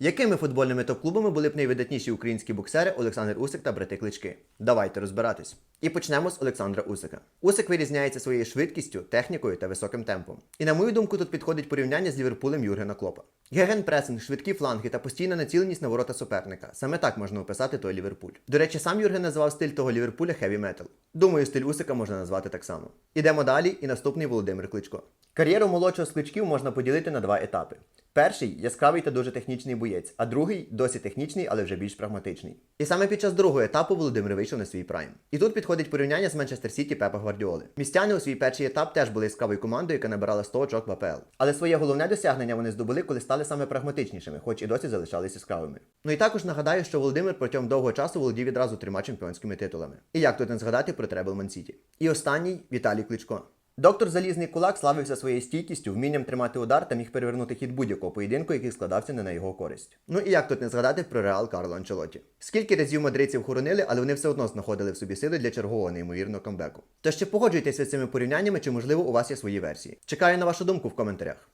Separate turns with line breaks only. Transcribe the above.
Якими футбольними топ-клубами були б найвидатніші українські боксери Олександр Усик та брати Клички? Давайте розбиратись. І почнемо з Олександра Усика. Усик вирізняється своєю швидкістю, технікою та високим темпом. І на мою думку, тут підходить порівняння з Ліверпулем Юргена Клопа. Гегенпресинг, швидкі фланги та постійна націленість на ворота суперника. Саме так можна описати той Ліверпуль. До речі, сам Юрген називав стиль того Ліверпуля heavy metal. Думаю, стиль Усика можна назвати так само. Ідемо далі, і наступний Володимир Кличко. Кар'єру молодшого з кличків можна поділити на два етапи. Перший яскравий та дуже технічний боєць, а другий досить технічний, але вже більш прагматичний. І саме під час другого етапу Володимир вийшов на свій прайм. І тут підходить порівняння з Манчестер Сіті Пепа Гвардіоли. Містяни у свій перший етап теж були яскравою командою, яка набирала 100 очок в АПЛ. Але своє головне досягнення вони здобули, коли стали саме прагматичнішими, хоч і досі залишалися яскравими. Ну і також нагадаю, що Володимир протягом довгого часу володів відразу трьома чемпіонськими титулами. І як тут не згадати про Требл Мансіті. І останній Віталій Кличко. Доктор Залізний Кулак славився своєю стійкістю, вмінням тримати удар та міг перевернути хід будь-якого поєдинку, який складався не на його користь. Ну і як тут не згадати про Реал Карло Анчелоті. Скільки разів мадридців хоронили, але вони все одно знаходили в собі сили для чергового неймовірного камбеку. Тож чи погоджуєтеся з цими порівняннями, чи можливо у вас є свої версії? Чекаю на вашу думку в коментарях.